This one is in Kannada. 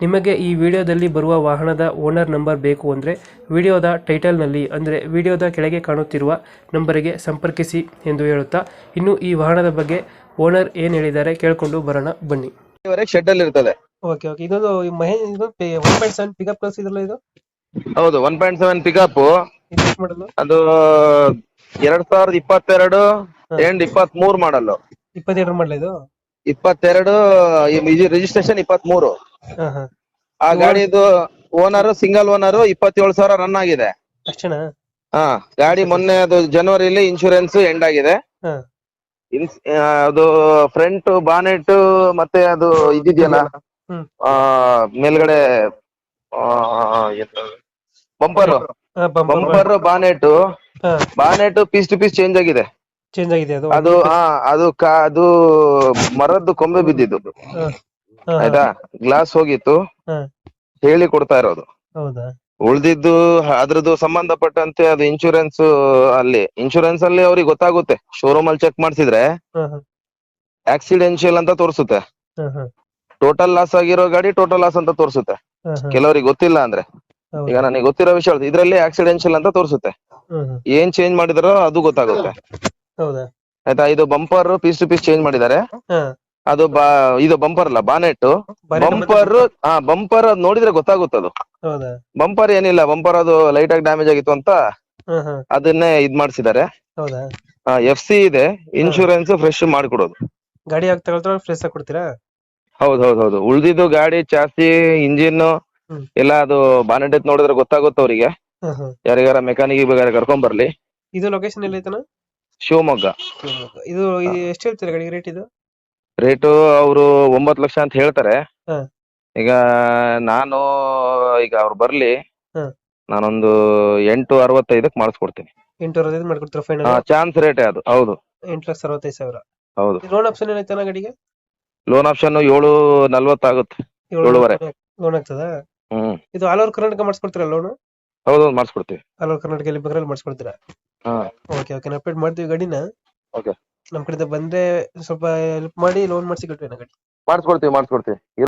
ನಿಮಗೆ ಈ ವಿಡಿಯೋದಲ್ಲಿ ಬರುವ ವಾಹನದ ಓನರ್ ನಂಬರ್ ಬೇಕು ಅಂದರೆ ವಿಡಿಯೋದ ಟೈಟಲ್ನಲ್ಲಿ ಅಂದರೆ ವಿಡಿಯೋದ ಕೆಳಗೆ ಕಾಣುತ್ತಿರುವ ನಂಬರಿಗೆ ಸಂಪರ್ಕಿಸಿ ಎಂದು ಹೇಳುತ್ತಾ ಇನ್ನು ಈ ವಾಹನದ ಬಗ್ಗೆ ಓನರ್ ಏನು ಹೇಳಿದ್ದಾರೆ ಕೇಳಿಕೊಂಡು ಬರೋಣ ಬನ್ನಿ. ಶೆಡ್ ಅಲ್ಲಿ ಇರ್ತದೆ. Okay okay. ಇದೊಂದು one point seven pickup plus ಇದಲ್ಲ ಇದು? ಹೌದು ಒನ್ ಪಾಯಿಂಟ್ ಸೆವೆನ್ ಪಿಕಪ್ ಮಾಡಲು ಅದು ಎರಡ್ ಸಾವಿರದ ಇಪ್ಪತ್ತೆರಡು ಎಂಡ್ ಇಪ್ಪತ್ತ್ ಮೂರ್ ಮಾಡಲು ಇಪ್ಪತ್ತೆರಡು ಮಾಡಲ ಇದು? ಇಪ್ಪತ್ತೆರಡು ರಿಜಿಸ್ಟ್ರೇಷನ್ ಇಪ್ಪತ್ತ್ ಮೂರು ಆ ಗಾಡಿದು ಓನರ್ ಸಿಂಗಲ್ ಓನರ್ ಇಪ್ಪತ್ತೇಳು ಸಾವಿರ ರನ್ ಆಗಿದೆ. ಅಷ್ಟೇನಾ? ಹಾ ಗಾಡಿ ಮೊನ್ನೆ ಅದು ಜನವರಿಲಿ ಇನ್ಶೂರೆನ್ಸ್ ಎಂಡ್ ಆಗಿದೆ. ಹಾಂ. ಇನ್ಸ್- ಆ, ಅದು ಫ್ರಂಟ್ ಬಾನೆಟ್ ಮತ್ತೆ ಅದು ಇದಿದೆಯಲ್ಲ ಹ್ಮ್. ಮೇಲ್ಗಡೆ ಬಂಪರ್ ಹಾಂ ಬಂಪರ್ ಬಂಪರ್ ಬಾನೆಟ್ ಹಾಂ. Bonnet piece to piece change ಆಗಿದೆ. ಚೇಂಜ್ ಆಗಿದೆ ಅದು. ಅದು ಹಾ ಅದು ಕಾ ಅದು ಮರದ್ದು ಕೊಂಬೆ ಬಿದ್ದಿದ್ದು. ಹಾಂ. ಆಯ್ತಾ? ಗ್ಲಾಸ್ ಹೋಗಿತ್ತು. ಹೇಳಿ ಕೊಡ್ತಾ ಇರೋದು. ಹೌದಾ? ಉಳ್ದಿದ್ದು ಅದ್ರದ್ದು ಸಂಬಂಧಪಟ್ಟಂತೆ ಅದು ಇನ್ಶೂರೆನ್ಸ್ ಅಲ್ಲಿ. ಇನ್ಶೂರೆನ್ಸ್ ಅಲ್ಲಿ ಅವ್ರಿಗೆ ಗೊತ್ತಾಗುತ್ತೆ. ಶೋರೂಮ್ ಅಲ್ಲಿ ಚೆಕ್ ಮಾಡಿಸಿದ್ರೆ ಆಕ್ಸಿಡೆನ್ಶಿಯಲ್ ಅಂತ ತೋರಿಸುತ್ತೆ. ಟೋಟಲ್ ಲಾಸ್ ಆಗಿರೋ ಗಾಡಿ ಟೋಟಲ್ ಲಾಸ್ ಅಂತ ತೋರಿಸುತ್ತೆ. ಕೆಲವರಿಗೆ ಗೊತ್ತಿಲ್ಲ ಅಂದ್ರೆ. ಈಗ ನನಗೆ ಗೊತ್ತಿರೋ ವಿಷಯ. ಇದ್ರಲ್ಲಿ ಆಕ್ಸಿಡೆನ್ಶಿಯಲ್ ಅಂತ ತೋರಿಸುತ್ತೆ. ಏನ್ ಚೇಂಜ್ ಮಾಡಿದಾರೋ ಅದು ಗೊತ್ತಾಗುತ್ತೆ. ಆಯ್ತಾ? ಇದು bumper piece to piece change ಮಾಡಿದ್ದಾರೆ. ಅದು ಬಾ ಇದು ಬಂಪರ್ ಅಲ್ಲ ಬಾನೆಟ್. ಬಂಪರ್ ಹಾ ಬಂಪರ್ ನೋಡಿದ್ರೆ ಗೊತ್ತಾಗುತ್ತದು. ಹೌದಾ? ಬಂಪರ್ ಏನಿಲ್ಲ ಬಂಪರ್ ಅದು ಲೈಟ್ ಆಗಿ ಡ್ಯಾಮೇಜ್ ಆಗಿತ್ತು ಅಂತ ಹಾ ಹಾ ಅದನ್ನೇ ಇದ್ ಮಾಡಿಸಿದ್ದಾರೆ. ಹೌದಾ? ಎಫ್ ಸಿ ಇದೆ ಇನ್ಶೂರೆನ್ಸ್ ಫ್ರೆಶ್ ಮಾಡ್ಕೊಡೋದು. ಗಾಡಿ ಯಾಕೆ ತಗೊಳ್ತಾರ ಫ್ರೆಶ್ ಆಗಿ ಕೊಡ್ತೀರಾ? ಹೌದು ಹೌದು ಹೌದು. ಉಳ್ದಿದ್ದು ಗಾಡಿ ಚಾಸಿ ಇಂಜಿನ್ ಹ್ಮ್. ಎಲ್ಲ ಅದು ಬಾನೆಟ್ ಎತ್ ನೋಡಿದ್ರೆ ಗೊತ್ತಾಗುತ್ತೆ ಅವರಿಗೆ. ಹಾ ಹಾ ಯಾರಿಗಾರ ಮೆಕ್ಯಾನಿಕ್ ಬೇಕಾದ್ರೆ ಕರ್ಕೊಂಡ್ ಬರ್ಲಿ. ಇದು ಲೊಕೇಶನ್ ಎಲ್ಲಿ ಐತನ ಶಿವಮೊಗ್ಗ. ಇದು ಇದು ಎಷ್ಟು ಹೇಳ್ತೀರಾ ಗಾಡಿ ರೇಟ್ ಇದು? ರೇಟು ಅವರು ಒಂಬತ್ತು ಲಕ್ಷ ಅಂತ ಹೇಳ್ತಾರೆ. ಹಾ. ಈಗ ನಾನು ಈಗ ಅವ್ರು ಬರ್ಲಿ ಹಾ. ನಾನೊಂದು ಎಂಟು ಅರವತ್ತೈದಕ್ಕೆ ಮಾಡಿಸ್ಕೊಡ್ತೀನಿ. ಎಂಟು ಅರವತ್ತೈದು ಮಾಡ್ಕೊಡ್ತೀರಾ ಫೈನಲ್ ಚಾನ್ಸ್ ರೇಟ್ ಅದು ಹೌದು. ಎಂಟು ಲಕ್ಷ ಅರವತ್ತೈದು ಸಾವಿರ. ಹೌದು. ಲೋನ್ ಆಪ್ಷನ್ ಏನೈತನ ಗಾಡಿಗೆ? ಲೋನ್ ಆಪ್ಷನ್ ಏಳು ನಲ್ವತ್ತಾಗುತ್ತೆ ಏಳುವರೆ. ಲೋನ್ ಆಗ್ತದ? ಹ್ಮ್. ಇದು ಆಲ್ ಓವರ್ ಕರ್ನಾಟಕ ಮಾಡಿಸ್ಕೊಡ್ತೀರಾ ಲೋನ್ ಹೌದು ಮಾಡಿಸ್ಕೊಡ್ತೀವಿ. ಆಲ್ ಓವರ್ ಕರ್ನಾಟಕ ಎಲ್ಲಿ ಬೇಕಾದ್ರೆ ಮಾಡಿಸ್ಕೊಡ್ತೀರಾ? ಹಾ. ಓಕೆ ಓಕೆ ಅಪ್ಡೇಟ್ ಮಾಡ್ತೀವಿ ಗಾಡಿನ. Okay. ನಮ್ ಕಡೆಯಿಂದ ಬಂದ್ರೆ ಸ್ವಲ್ಪ ಹೆಲ್ಪ್ ಮಾಡಿ ಲೋನ್ ಮಾಡಿಸಿ ಗಾಡಿ. ಮಾಡಿಸ್ಕೊಡ್ತೀವಿ ಮಾಡಿಸ್ಕೊಡ್ತೀವಿ.